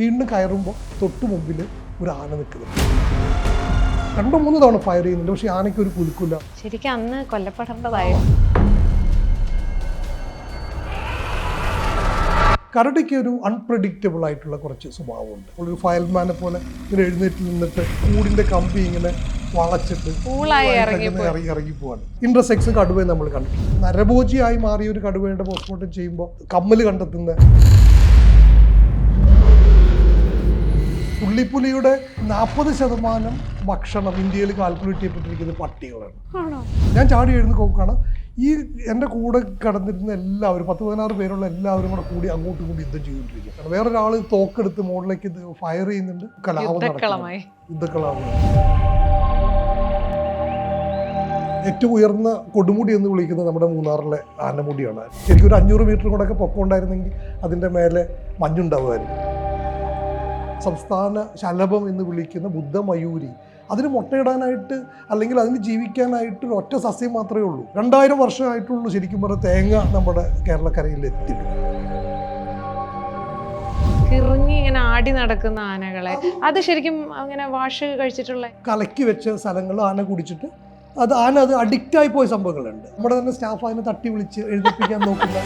വീണ്ടും കയറുമ്പോൾ തൊട്ട് മുമ്പിൽ ഒരു ആന നിൽക്കുന്നു. രണ്ടോ മൂന്ന് തവണ ഫയർ ചെയ്യുന്നുണ്ട്. പക്ഷെ ആനയ്ക്ക് ഒരു കുലുക്കില്ല ശരിക്കും അന്ന് കൊല്ലപ്പെടേണ്ടതായിരുന്നു കരടിക്ക് ഒരു അൺപ്രഡിക്റ്റബിൾ ആയിട്ടുള്ള കുറച്ച് സ്വഭാവമുണ്ട്. ഒരു ഫയൽമാനെ പോലെ ഇങ്ങനെ എഴുന്നേറ്റ് നിന്നിട്ട് കൂടിന്റെ കമ്പി ഇങ്ങനെ വളച്ചിട്ട്. ഇറങ്ങി ഇറങ്ങി പോവാണ്. ഇന്റർസെക്സ് കടുവയെ നമ്മൾ കണ്ടു. നരഭോജിയായി മാറിയ ഒരു കടുവയുടെ പോസ്റ്റ്മോർട്ടം ചെയ്യുമ്പോൾ കമ്മൽ കണ്ടെത്തുന്ന പുള്ളിപ്പുലിയുടെ നാൽപ്പത് ശതമാനം ഭക്ഷണം ഇന്ത്യയിൽ കാൽക്കുലേറ്റ് ചെയ്യപ്പെട്ടിരിക്കുന്നത് പട്ടികളാണ്. ഞാൻ ചാടി എഴുന്ന് നോക്കുകയാണ് ഈ എന്റെ കൂടെ കടന്നിരുന്ന എല്ലാവരും പത്ത് പതിനാറ് പേരുള്ള എല്ലാവരും കൂടെ കൂടി അങ്ങോട്ടും കൂടി യുദ്ധം ചെയ്തുകൊണ്ടിരിക്കുകയാണ്. വേറൊരാൾ തോക്കെടുത്ത് മുകളിലേക്ക് ഇത് ഫയർ ചെയ്യുന്നുണ്ട്. കലാപം യുദ്ധക്കളാണ്. ഏറ്റവും ഉയർന്ന കൊടുമുടി എന്ന് വിളിക്കുന്നത് നമ്മുടെ മൂന്നാറിലെ ആനമുടിയാണ്. ശരിക്കും ഒരു അഞ്ഞൂറ് മീറ്റർ കൂടെ ഒക്കെ പൊക്കമുണ്ടായിരുന്നെങ്കിൽ അതിന്റെ മേലെ മഞ്ഞുണ്ടാവുമായിരുന്നു. സംസ്ഥാന ശലഭം എന്ന് വിളിക്കുന്ന ബുദ്ധമയൂരി അതിന് മുട്ടയിടാനായിട്ട് അല്ലെങ്കിൽ അതിന് ജീവിക്കാനായിട്ട് ഒറ്റ സസ്യം മാത്രമേ ഉള്ളൂ. രണ്ടായിരം വർഷമായിട്ടുള്ളൂ ശരിക്കും പറഞ്ഞാൽ തേങ്ങ നമ്മുടെ കേരളക്കരയിൽ എത്തിയിട്ടുണ്ട് കിറങ്ങി ഇങ്ങനെ ആടി നടക്കുന്ന ആനകളെ. അത് ശരിക്കും അങ്ങനെ വാഷ് കഴിച്ചിട്ടുള്ള കലക്കി വെച്ച സ്ഥലങ്ങൾ ആന കുടിച്ചിട്ട് അത് ആന അത് അഡിക്റ്റായി പോയ സംഭവങ്ങളുണ്ട്. നമ്മുടെ തന്നെ സ്റ്റാഫ് അതിനെ തട്ടി വിളിച്ച് എഴുതിപ്പിക്കാൻ നോക്കുന്ന